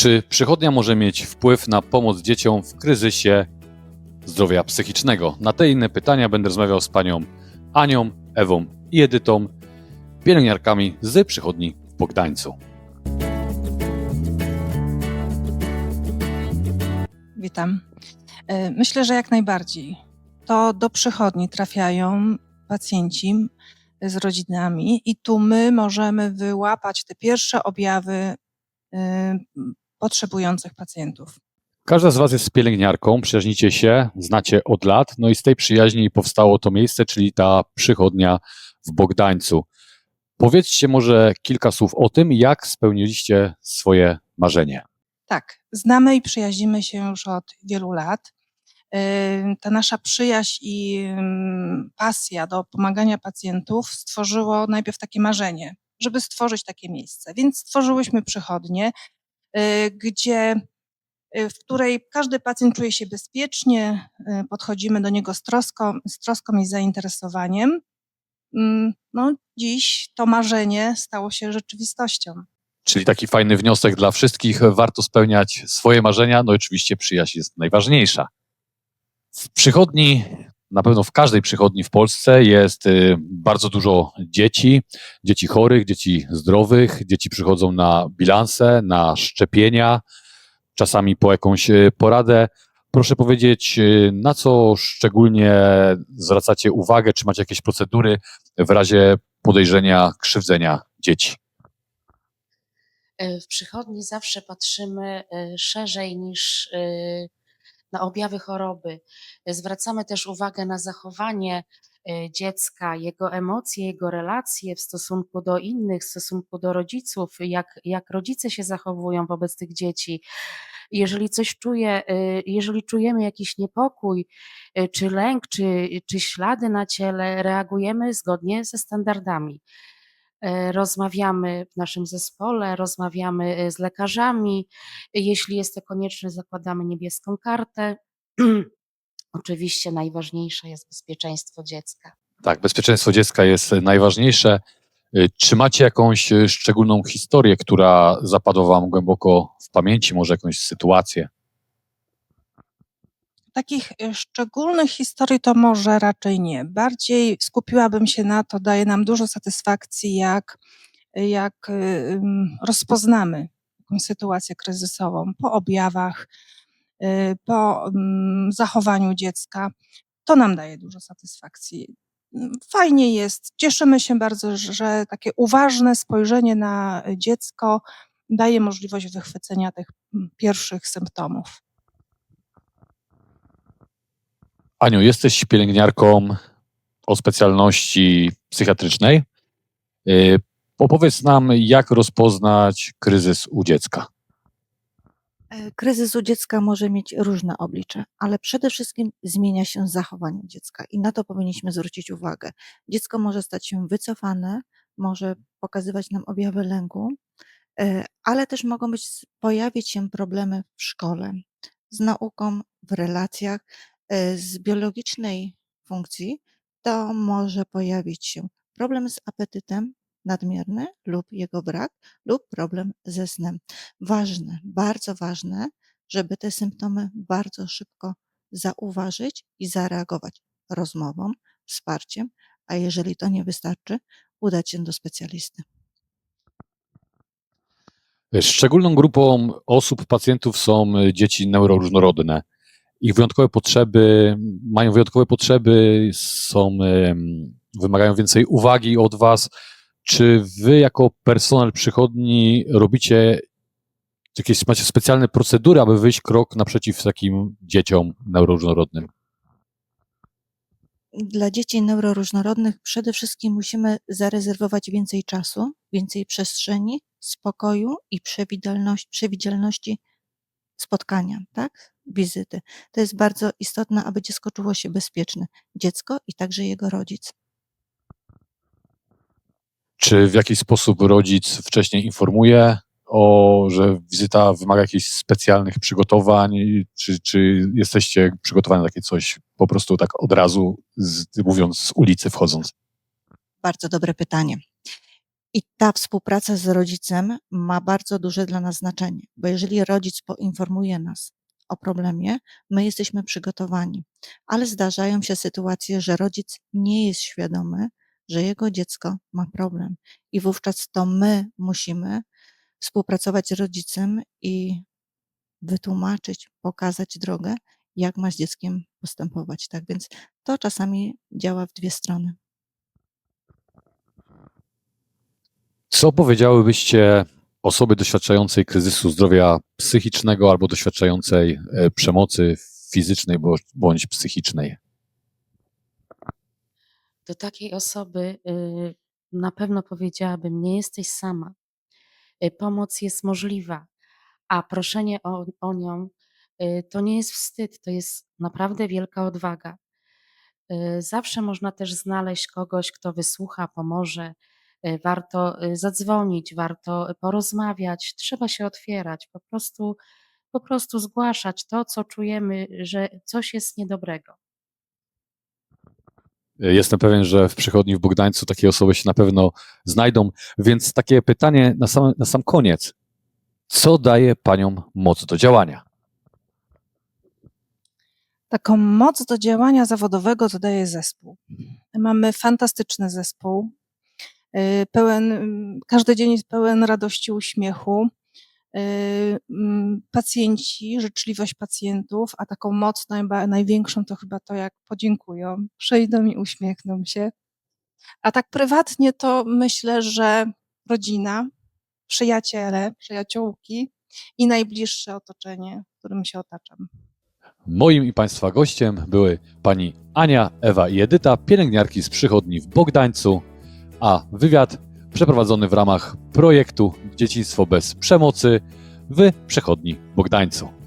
Czy przychodnia może mieć wpływ na pomoc dzieciom w kryzysie zdrowia psychicznego? Na te inne pytania będę rozmawiał z panią Anią, Ewą i Edytą, pielęgniarkami z przychodni w Bogdańcu. Witam. E, Myślę, że jak najbardziej. To do przychodni trafiają pacjenci z rodzinami i tu my możemy wyłapać te pierwsze objawy e, potrzebujących pacjentów. Każda z Was jest pielęgniarką, przyjaźnicie się, znacie od lat, no i z tej przyjaźni powstało to miejsce, czyli ta przychodnia w Bogdańcu. Powiedzcie może kilka słów o tym, jak spełniliście swoje marzenie. Tak, znamy i przyjaźnimy się już od wielu lat. E, Ta nasza przyjaźń i mm, pasja do pomagania pacjentów stworzyło najpierw takie marzenie, żeby stworzyć takie miejsce. Więc stworzyłyśmy przychodnię, e, gdzie, e, w której każdy pacjent czuje się bezpiecznie, e, podchodzimy do niego z troską, z troską i zainteresowaniem. Mm, No, dziś to marzenie stało się rzeczywistością. Czyli taki fajny wniosek dla wszystkich, warto spełniać swoje marzenia, no oczywiście przyjaźń jest najważniejsza. W przychodni, na pewno w każdej przychodni w Polsce jest y, bardzo dużo dzieci, dzieci chorych, dzieci zdrowych, dzieci przychodzą na bilanse, na szczepienia, czasami po jakąś y, poradę. Proszę powiedzieć, y, na co szczególnie zwracacie uwagę, czy macie jakieś procedury w razie podejrzenia krzywdzenia dzieci? E, w przychodni zawsze patrzymy e, szerzej niż e, na objawy choroby. Zwracamy też uwagę na zachowanie e, dziecka, jego emocje, jego relacje w stosunku do innych, w stosunku do rodziców, jak, jak rodzice się zachowują wobec tych dzieci. Jeżeli coś czuje, e, jeżeli czujemy jakiś niepokój, e, czy lęk, czy, czy ślady na ciele, reagujemy zgodnie ze standardami rozmawiamy w naszym zespole, rozmawiamy e, z lekarzami. Jeśli jest to konieczne, zakładamy niebieską kartę. Oczywiście najważniejsze jest bezpieczeństwo dziecka. Tak, bezpieczeństwo dziecka jest najważniejsze. Y, Czy macie jakąś szczególną historię, która zapadła Wam głęboko w pamięci, może jakąś sytuację? Takich e, szczególnych historii to może raczej nie. Bardziej skupiłabym się na to, daje nam dużo satysfakcji, jak, jak y, rozpoznamy sytuację kryzysową po objawach, y, po zachowaniu dziecka. To nam daje dużo satysfakcji. Fajnie jest, cieszymy się bardzo, że- że takie uważne spojrzenie na dziecko daje możliwość wychwycenia tych mm, pierwszych symptomów. Aniu, jesteś pielęgniarką o specjalności psychiatrycznej. Y, Opowiedz nam, jak rozpoznać kryzys u dziecka. E, Kryzys u dziecka może mieć różne oblicze, ale przede wszystkim zmienia się zachowanie dziecka i na to powinniśmy zwrócić uwagę. Dziecko może stać się wycofane, może pokazywać nam objawy lęku, e, ale też mogą być, pojawić się problemy w szkole, z nauką, w relacjach, z biologicznej funkcji. To może pojawić się problem z apetytem nadmierny lub jego brak, lub problem ze snem ważne, bardzo ważne, żeby te symptomy bardzo szybko zauważyć i zareagować rozmową, wsparciem, a jeżeli to nie wystarczy, udać się do specjalisty. Szczególną grupą osób, pacjentów są y, dzieci neuroróżnorodne. Ich wyjątkowe potrzeby, mają wyjątkowe potrzeby, są, ym, wymagają więcej uwagi od Was. Czy Wy, jako personel przychodni, robicie jakieś, macie specjalne procedury, aby wyjść krok naprzeciw takim dzieciom neuroróżnorodnym? Dla dzieci neuroróżnorodnych przede wszystkim musimy zarezerwować więcej czasu, więcej przestrzeni, spokoju i przewidzialności spotkania, tak? Wizyty. To jest bardzo istotne, aby dziecko czuło się bezpieczne. Dziecko i także jego rodzic. Czy w jakiś sposób rodzic wcześniej informuje o, że wizyta wymaga jakichś specjalnych przygotowań? Czy, czy jesteście przygotowani na takie coś po prostu tak od razu, z, mówiąc z ulicy wchodząc? Bardzo dobre pytanie. I ta współpraca z rodzicem ma bardzo duże dla nas znaczenie, bo jeżeli rodzic poinformuje nas o problemie, my jesteśmy przygotowani. Ale zdarzają się sytuacje, że rodzic nie jest świadomy, że jego dziecko ma problem. I wówczas to my musimy współpracować z rodzicem i wytłumaczyć, pokazać drogę, jak ma z dzieckiem postępować. Tak więc to czasami działa w dwie strony. Co powiedziałybyście osobie doświadczającej kryzysu zdrowia psychicznego albo doświadczającej e, przemocy fizycznej bądź psychicznej? Do takiej osoby y, na pewno powiedziałabym: Nie jesteś sama. Y, Pomoc jest możliwa, a proszenie o, o nią y, to nie jest wstyd, to jest naprawdę wielka odwaga. Zawsze można też znaleźć kogoś, kto wysłucha, pomoże. Y, Warto y, zadzwonić, warto porozmawiać, trzeba się otwierać, po prostu, po prostu zgłaszać to, co czujemy, że coś jest niedobrego. Jestem pewien, że w przychodni w Bogdańcu takie osoby się na pewno znajdą, więc takie pytanie na sam, na sam koniec. Co daje paniom moc do działania? Taką moc do działania zawodowego to daje zespół. Mamy fantastyczny zespół. Y, Pełen, każdy dzień jest pełen radości, uśmiechu. Y, mm, Pacjenci, życzliwość pacjentów, a taką moc najba, największą to chyba to, jak podziękują, przyjdą i uśmiechną się. A tak prywatnie to myślę, że rodzina, przyjaciele, przyjaciółki i najbliższe otoczenie, którym się otaczam. Moim i Państwa gościem były pani Ania, Ewa i Edyta, pielęgniarki z przychodni w Bogdańcu, a wywiad przeprowadzony w ramach projektu Dzieciństwo bez przemocy w przychodni w Bogdańcu.